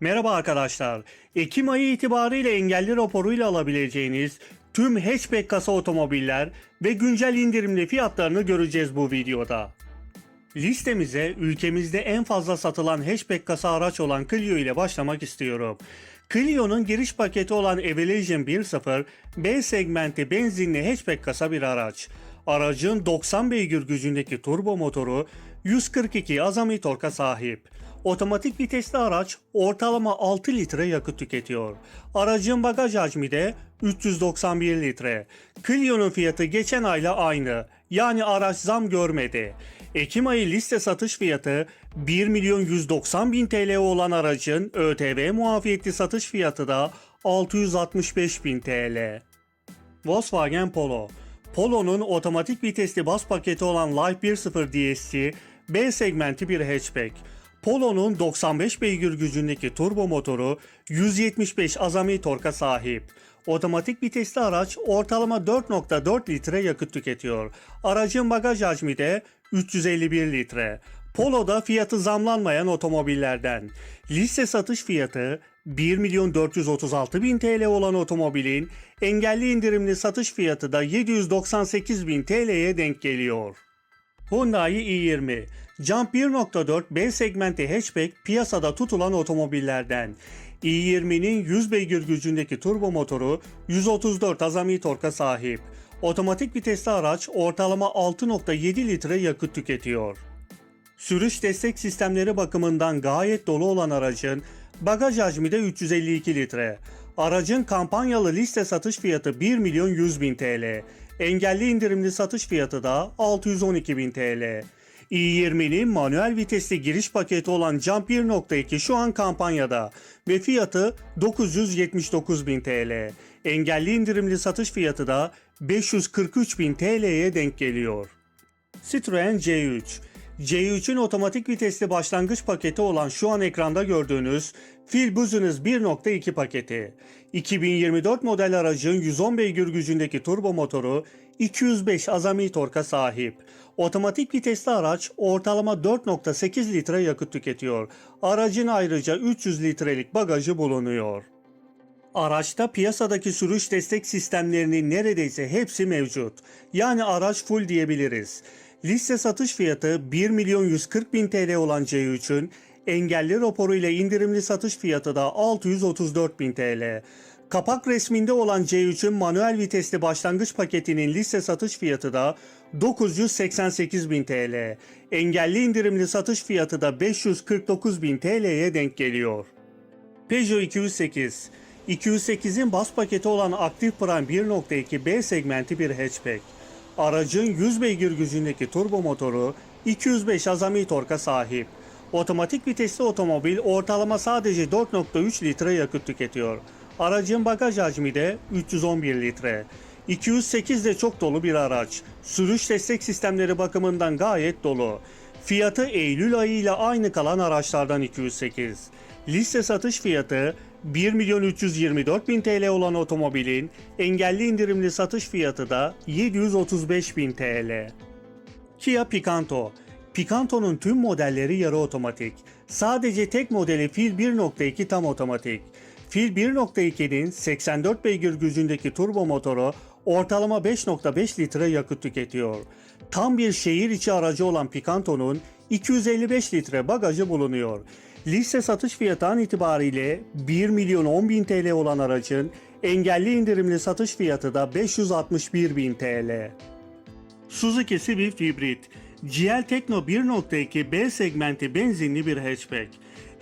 Merhaba arkadaşlar. Ekim ayı itibariyle engelli raporuyla alabileceğiniz tüm hatchback kasa otomobiller ve güncel indirimli fiyatlarını göreceğiz bu videoda. Listemize ülkemizde en fazla satılan hatchback kasa araç olan Clio ile başlamak istiyorum. Clio'nun giriş paketi olan Evolution 1.0 B segmenti benzinli hatchback kasa bir araç. Aracın 90 beygir gücündeki turbo motoru 142 azami torka sahip. Otomatik vitesli araç ortalama 6 litre yakıt tüketiyor. Aracın bagaj hacmi de 391 litre. Clio'nun fiyatı geçen ayla aynı. Yani araç zam görmedi. Ekim ayı liste satış fiyatı 1 milyon 190 bin TL olan aracın ÖTV muafiyetli satış fiyatı da 665 bin TL. Volkswagen Polo Polo'nun otomatik vitesli bas paketi olan Life 1.0 DSG B segmenti bir hatchback. Polo'nun 95 beygir gücündeki turbo motoru 175 azami torka sahip. Otomatik vitesli araç ortalama 4.4 litre yakıt tüketiyor. Aracın bagaj hacmi de 351 litre. Polo'da fiyatı zamlanmayan otomobillerden. Liste satış fiyatı 1 milyon 436 bin TL olan otomobilin engelli indirimli satış fiyatı da 798 bin TL'ye denk geliyor. Hyundai i20 Jump 1.4 B segmenti hatchback piyasada tutulan otomobillerden. i20'nin 100 beygir gücündeki turbo motoru 134 azami torka sahip. Otomatik vitesli araç ortalama 6.7 litre yakıt tüketiyor. Sürüş destek sistemleri bakımından gayet dolu olan aracın bagaj hacmi de 352 litre. Aracın kampanyalı liste satış fiyatı 1 milyon 100 bin TL. Engelli indirimli satış fiyatı da 612 bin TL. İ20'nin manuel vitesli giriş paketi olan Jump 1.2 şu an kampanyada ve fiyatı 979 bin TL. Engelli indirimli satış fiyatı da 543 bin TL'ye denk geliyor. Citroen C3 C3'ün otomatik vitesli başlangıç paketi olan şu an ekranda gördüğünüz Phil Business 1.2 paketi. 2024 model aracın 110 beygir gücündeki turbo motoru 205 azami torka sahip. Otomatik vitesli araç ortalama 4.8 litre yakıt tüketiyor. Aracın ayrıca 300 litrelik bagajı bulunuyor. Araçta piyasadaki sürüş destek sistemlerinin neredeyse hepsi mevcut. Yani araç full diyebiliriz. Liste satış fiyatı 1 milyon 140 bin TL olan C3'ün engelli raporu ile indirimli satış fiyatı da 634 bin TL. Kapak resminde olan C3'ün manuel vitesli başlangıç paketinin liste satış fiyatı da 988 bin TL. Engelli indirimli satış fiyatı da 549 bin TL'ye denk geliyor. Peugeot 208 208'in bas paketi olan Active Prime 1.2 B segmenti bir hatchback. Aracın 100 beygir gücündeki turbo motoru 205 azami torka sahip. Otomatik vitesli otomobil ortalama sadece 4.3 litre yakıt tüketiyor. Aracın bagaj hacmi de 311 litre. 208 de çok dolu bir araç. Sürüş destek sistemleri bakımından gayet dolu. Fiyatı Eylül ayı ile aynı kalan araçlardan 208. Liste satış fiyatı 1 milyon 324 bin TL olan otomobilin engelli indirimli satış fiyatı da 735 bin TL. Kia Picanto Picanto'nun tüm modelleri yarı otomatik. Sadece tek modeli Fil 1.2 tam otomatik. Fil 1.2'nin 84 beygir gücündeki turbo motoru ortalama 5.5 litre yakıt tüketiyor. Tam bir şehir içi aracı olan Picanto'nun 255 litre bagajı bulunuyor. Liste satış fiyatı an itibariyle 1 milyon 10 bin TL olan aracın engelli indirimli satış fiyatı da 561 bin TL. Suzuki Swift Hybrid GL Tekno 1.2 B segmenti benzinli bir hatchback.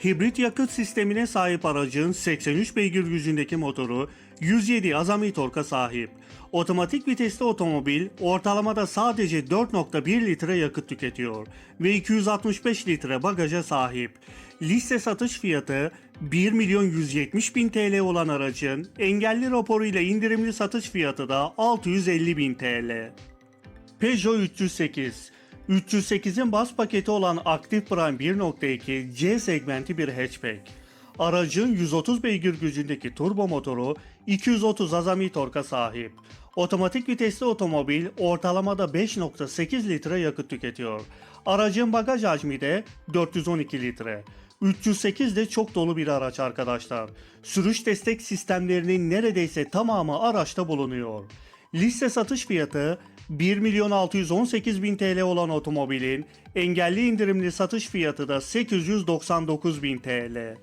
Hibrit yakıt sistemine sahip aracın 83 beygir gücündeki motoru 107 azami torka sahip. Otomatik vitesli otomobil ortalamada sadece 4.1 litre yakıt tüketiyor ve 265 litre bagaja sahip. Liste satış fiyatı 1 milyon 170 bin TL olan aracın engelli raporuyla indirimli satış fiyatı da 650 bin TL. Peugeot 308 308'in bas paketi olan Active Prime 1.2 C segmenti bir hatchback. Aracın 130 beygir gücündeki turbo motoru 230 azami torka sahip. Otomatik vitesli otomobil ortalamada 5.8 litre yakıt tüketiyor. Aracın bagaj hacmi de 412 litre. 308 de çok dolu bir araç arkadaşlar. Sürüş destek sistemlerinin neredeyse tamamı araçta bulunuyor. Liste satış fiyatı 1 milyon 618 bin TL olan otomobilin engelli indirimli satış fiyatı da 899 bin TL.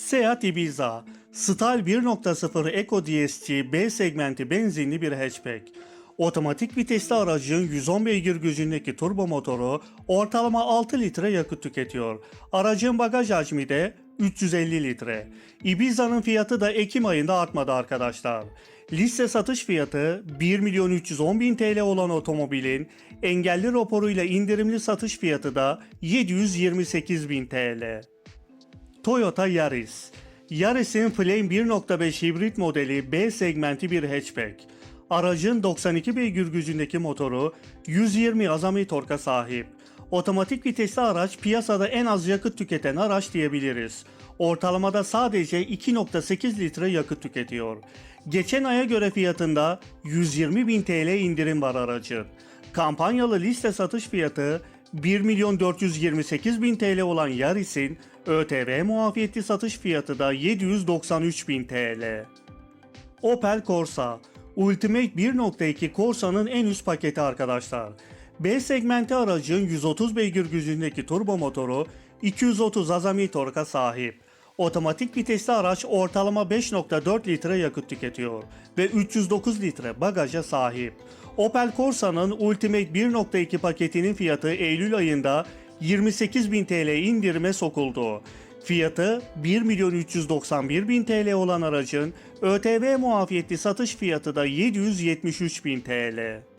Seat Ibiza, Style 1.0 Eco DSG B segmenti benzinli bir hatchback. Otomatik vitesli aracın 110 beygir gücündeki turbo motoru ortalama 6 litre yakıt tüketiyor. Aracın bagaj hacmi de 350 litre. Ibiza'nın fiyatı da Ekim ayında artmadı arkadaşlar. Liste satış fiyatı 1 milyon 310 bin TL olan otomobilin engelli raporuyla indirimli satış fiyatı da 728 bin TL. Toyota Yaris. Yaris'in Flame 1.5 hibrit modeli B segmenti bir hatchback. Aracın 92 beygir gücündeki motoru 120 azami torka sahip. Otomatik vitesli araç piyasada en az yakıt tüketen araç diyebiliriz. Ortalamada sadece 2.8 litre yakıt tüketiyor. Geçen aya göre fiyatında 120 bin TL indirim var aracın. Kampanyalı liste satış fiyatı 1 milyon 428 bin TL olan Yaris'in ÖTV muafiyetli satış fiyatı da 793 bin TL. Opel Corsa Ultimate 1.2 Corsa'nın en üst paketi arkadaşlar. B segmenti aracın 130 beygir gücündeki turbo motoru 230 azami torka sahip. Otomatik vitesli araç ortalama 5.4 litre yakıt tüketiyor ve 309 litre bagaja sahip. Opel Corsa'nın Ultimate 1.2 paketinin fiyatı Eylül ayında 28.000 TL indirime sokuldu. Fiyatı 1 milyon 391 bin TL olan aracın ÖTV muafiyetli satış fiyatı da 773 bin TL.